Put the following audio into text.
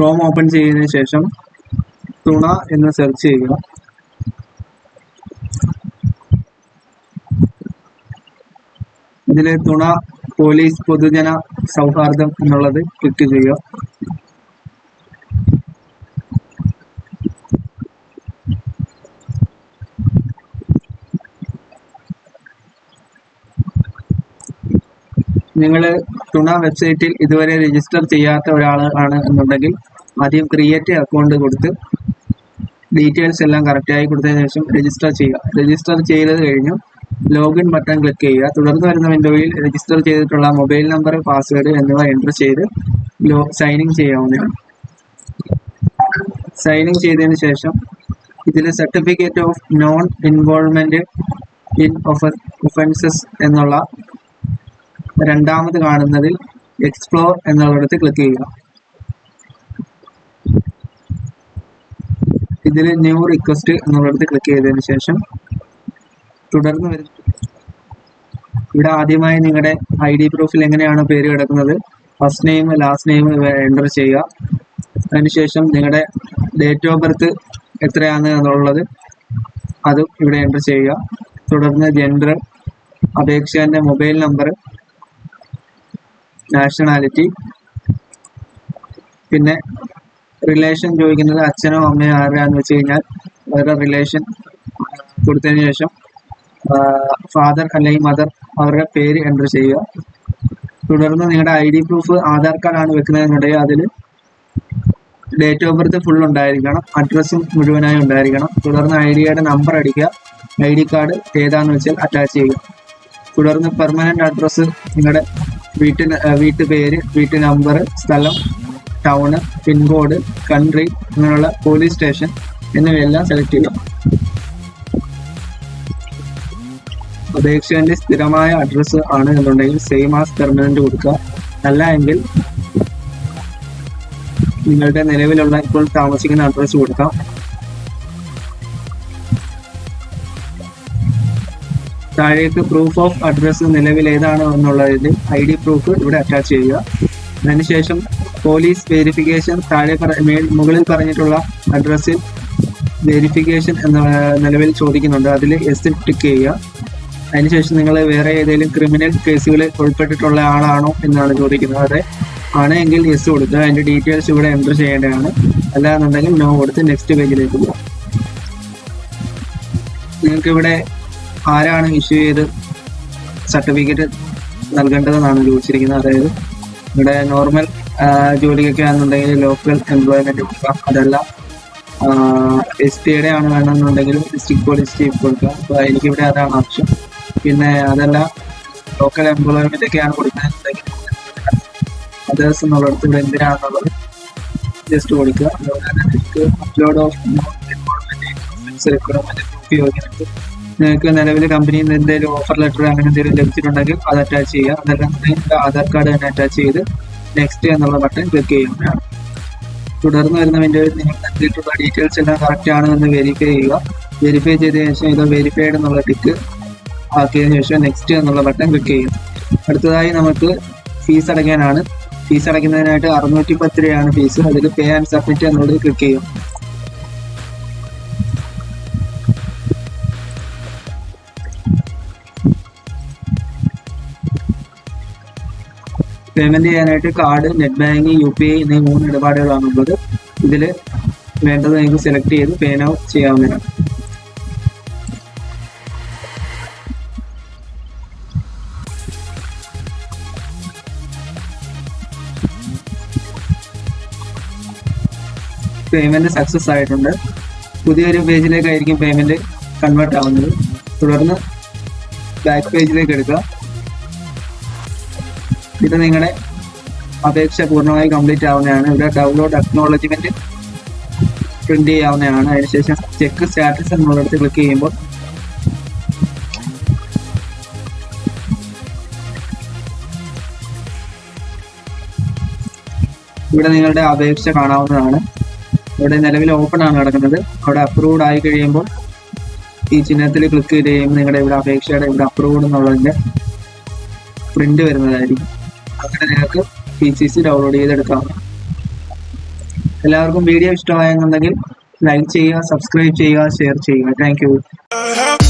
Chrome open ചെയ്തതിനു ശേഷം തുണ എന്ന് സെർച്ച് ചെയ്യുക. ഇതിൽ തുണ പോലീസ് പൊതുജന സൗഹാർദ്ദം എന്നുള്ളത് ക്ലിക്ക് ചെയ്യുക. നിങ്ങൾ ചുണ വെബ്സൈറ്റിൽ ഇതുവരെ രജിസ്റ്റർ ചെയ്യാത്ത ഒരാൾ ആണ് എന്നുണ്ടെങ്കിൽ ആദ്യം ക്രിയേറ്റ് അക്കൗണ്ട് കൊടുത്ത് ഡീറ്റെയിൽസ് എല്ലാം കറക്റ്റായി കൊടുത്തതിന് ശേഷം രജിസ്റ്റർ ചെയ്യുക. രജിസ്റ്റർ ചെയ്തത് കഴിഞ്ഞു. ലോഗിൻ ബട്ടൺ ക്ലിക്ക് ചെയ്യുക. തുടർന്ന് വരുന്ന വിൻഡോയിൽ രജിസ്റ്റർ ചെയ്തിട്ടുള്ള മൊബൈൽ നമ്പർ പാസ്വേഡ് എന്നിവ എന്റർ ചെയ്ത് ലോ സൈനിങ് ചെയ്യാവുന്നതാണ്. സൈനിങ് ചെയ്തതിന് ശേഷം ഇതിൽ certificate of non involvement in offences എന്നുള്ള രണ്ടാമത് കാണുന്നതിൽ എക്സ്പ്ലോർ എന്നുള്ളിടത്ത് ക്ലിക്ക് ചെയ്യുക. ഇതിൽ ന്യൂ റിക്വസ്റ്റ് എന്നുള്ളിടത്ത് ക്ലിക്ക് ചെയ്തതിന് ശേഷം തുടർന്ന് വരുന്ന ഇവിടെ ആദ്യമായി നിങ്ങളുടെ ഐ ഡി പ്രൂഫിൽ എങ്ങനെയാണ് പേര് കിടക്കുന്നത്? First name last name enter ചെയ്യുക. അതിനുശേഷം നിങ്ങളുടെ ഡേറ്റ് ഓഫ് ബർത്ത് എത്രയാണ് എന്നുള്ളത് അതും ഇവിടെ എന്റർ ചെയ്യുക. തുടർന്ന് ജെൻഡർ അപേക്ഷകന്റെ മൊബൈൽ നമ്പർ നാഷണാലിറ്റി പിന്നെ റിലേഷൻ ചോദിക്കുന്നത് അച്ഛനോ അമ്മയോ ആരാന്ന് വെച്ച് കഴിഞ്ഞാൽ അവരുടെ റിലേഷൻ കൊടുത്തതിന് ശേഷം ഫാദർ അല്ലെങ്കിൽ മദർ അവരുടെ പേര് എന്റർ ചെയ്യുക. തുടർന്ന് നിങ്ങളുടെ ഐ ഡി പ്രൂഫ് ആധാർ കാർഡാണ് വെക്കുന്നതെന്നുണ്ടെങ്കിൽ അതിൽ ഡേറ്റ് ഓഫ് ബർത്ത് ഫുൾ ഉണ്ടായിരിക്കണം. അഡ്രസ്സും മുഴുവനായി ഉണ്ടായിരിക്കണം. തുടർന്ന് ഐ ഡിയുടെ നമ്പർ അടിക്കുക. ഐ ഡി കാർഡ് ഏതാന്ന് വെച്ചാൽ അറ്റാച്ച് ചെയ്യുക. തുടർന്ന് പെർമനന്റ് അഡ്രസ്സ് നിങ്ങളുടെ വീട്ടു പേര് വീട്ടു നമ്പർ സ്ഥലം ടൗണ് പിൻകോഡ് കൺട്രി അങ്ങനെയുള്ള പോലീസ് സ്റ്റേഷൻ എന്നിവയെല്ലാം സെലക്ട് ചെയ്യുക. അപേക്ഷകന്റെ സ്ഥിരമായ അഡ്രസ്സ് ആണ് എന്നുണ്ടെങ്കിൽ സെയിം ആസ് പെർമനന്റ് കൊടുക്കുക. അല്ല എങ്കിൽ നിങ്ങളുടെ നിലവിലുള്ള ഇപ്പോൾ താമസിക്കുന്ന അഡ്രസ്സ് കൊടുക്കാം. താഴേക്ക് പ്രൂഫ് ഓഫ് അഡ്രസ്സ് നിലവിൽ ഏതാണ് എന്നുള്ളതിൽ ഐ ഡി പ്രൂഫ് ഇവിടെ അറ്റാച്ച് ചെയ്യുക. അതിനുശേഷം പോലീസ് വെരിഫിക്കേഷൻ താഴെ മുകളിൽ പറഞ്ഞിട്ടുള്ള അഡ്രസ്സിൽ വെരിഫിക്കേഷൻ എന്ന നിലവിൽ ചോദിക്കുന്നുണ്ട്. അതിൽ എസ് ടിക്ക് ചെയ്യുക. അതിനുശേഷം നിങ്ങൾ വേറെ ഏതെങ്കിലും ക്രിമിനൽ കേസുകളിൽ ഉൾപ്പെട്ടിട്ടുള്ള ആളാണോ എന്നാണ് ചോദിക്കുന്നത്. അതെ ആണ് എങ്കിൽ എസ് കൊടുക്കുക. അതിന്റെ ഡീറ്റെയിൽസ് ഇവിടെ എന്റർ ചെയ്യേണ്ടതാണ്. അല്ലാന്നുണ്ടെങ്കിൽ നോ കൊടുത്ത് നെക്സ്റ്റ് പേജിലേക്ക് പോകാം. നിങ്ങൾക്ക് ഇവിടെ ആരാണ് ഇഷ്യൂ ചെയ്ത് സർട്ടിഫിക്കറ്റ് നൽകേണ്ടതെന്നാണ് ചോദിച്ചിരിക്കുന്നത്. അതായത് ഇവിടെ നോർമൽ ജോലിയൊക്കെ ആണെന്നുണ്ടെങ്കിൽ ലോക്കൽ എംപ്ലോയ്മെന്റ് കൊടുക്കാം. അതല്ല എസ് ടിയുടെ ആണ് വേണമെന്നുണ്ടെങ്കിൽ ഡിസ്ട്രിക്ട് പോലീസ് ചീഫ് കൊടുക്കാം. അപ്പോൾ എനിക്കിവിടെ അതാണ് ആവശ്യം. പിന്നെ അതല്ല ലോക്കൽ എംപ്ലോയ്മെന്റ് ഒക്കെയാണ് കൊടുക്കുന്നതെന്നുണ്ടെങ്കിൽ അതേഴ്സ് എന്നുള്ളിടത്ത് ഇവിടെ എന്തിനാണെന്നുള്ളത് ജസ്റ്റ് കൊടുക്കുക. അതുപോലെ തന്നെ അപ്ലോഡ് ഓഫ് യോഗ്യതയ്ക്ക് നിങ്ങൾക്ക് നിലവിൽ കമ്പനിയിൽ നിന്ന് എന്തെങ്കിലും ഓഫർ ലെറ്റർ അങ്ങനെ എന്തെങ്കിലും ലഭിച്ചിട്ടുണ്ടെങ്കിൽ അത് അറ്റാച്ച് ചെയ്യുക. അതെല്ലാം ആധാർ കാർഡ് തന്നെ അറ്റാച്ച് ചെയ്ത് നെക്സ്റ്റ് എന്നുള്ള ബട്ടൺ ക്ലിക്ക് ചെയ്യുന്നതാണ്. തുടർന്ന് വരുന്ന വിൻഡോയിൽ നിങ്ങൾ നൽകിയിട്ടുള്ള ഡീറ്റെയിൽസ് എല്ലാം കറക്റ്റ് ആണ് എന്ന് വെരിഫൈ ചെയ്യുക. വെരിഫൈ ചെയ്ത ശേഷം ഇത് വെരിഫൈഡ് എന്നുള്ള ടിക്ക് ആക്കിയതിനു ശേഷം നെക്സ്റ്റ് എന്നുള്ള ബട്ടൺ ക്ലിക്ക് ചെയ്യും അടുത്തതായി നമുക്ക് ഫീസ് അടയ്ക്കാനാണ്. ഫീസ് അടയ്ക്കുന്നതിനായിട്ട് അറുന്നൂറ്റി പത്ത് രൂപയാണ് ഫീസ് അതിൽ പേ ആൻഡ് സബ്മിറ്റ് എന്നുള്ളത് ക്ലിക്ക് ചെയ്യും പേയ്മെന്റ് ചെയ്യാനായിട്ട് card net banking U P I എന്നീ മൂന്ന് ഇടപാടുകളാണ് ഉള്ളത്. ഇതിൽ വേണ്ടത് നിങ്ങൾക്ക് സെലക്ട് ചെയ്ത് പേ നൗ ചെയ്യാവുന്നതാണ്. പേയ്മെന്റ് സക്സസ് ആയിട്ടുണ്ട്. പുതിയൊരു പേജിലേക്കായിരിക്കും പേയ്മെന്റ് കൺവേർട്ട് ആവുന്നത്. തുടർന്ന് ബാക്ക് പേജിലേക്ക് എടുക്കുക. ഇത് നിങ്ങളുടെ അപേക്ഷ പൂർണമായി കംപ്ലീറ്റ് ആവുന്നതാണ്. ഇവിടെ ഡൗൺലോഡ് അക്നോളജ്മെന്റ് പ്രിന്റ് ചെയ്യാവുന്നതാണ്. അതിനുശേഷം ചെക്ക് സ്റ്റാറ്റസ് എന്നുള്ളിടത്ത് ക്ലിക്ക് ചെയ്യുമ്പോൾ ഇവിടെ നിങ്ങളുടെ അപേക്ഷ കാണാവുന്നതാണ്. ഇവിടെ നിലവിൽ ഓപ്പൺ ആണ് നടക്കുന്നത്. അവിടെ അപ്രൂവ്ഡ് ആയി കഴിയുമ്പോൾ ഈ ചിഹ്നത്തിൽ ക്ലിക്ക് ചെയ്ത് കഴിയുമ്പോൾ നിങ്ങളുടെ ഇവിടെ അപേക്ഷയുടെ ഇവിടെ അപ്രൂവ്ഡ് എന്നുള്ളതിന്റെ പ്രിന്റ് വരുന്നതായിരിക്കും. അങ്ങനെ നിങ്ങൾക്ക് പി സി സി ഡൗൺലോഡ് ചെയ്തെടുക്കാം. എല്ലാവർക്കും വീഡിയോ ഇഷ്ടമായെന്നുണ്ടെങ്കിൽ ലൈക്ക് ചെയ്യുക സബ്സ്ക്രൈബ് ചെയ്യുക ഷെയർ ചെയ്യുക. താങ്ക്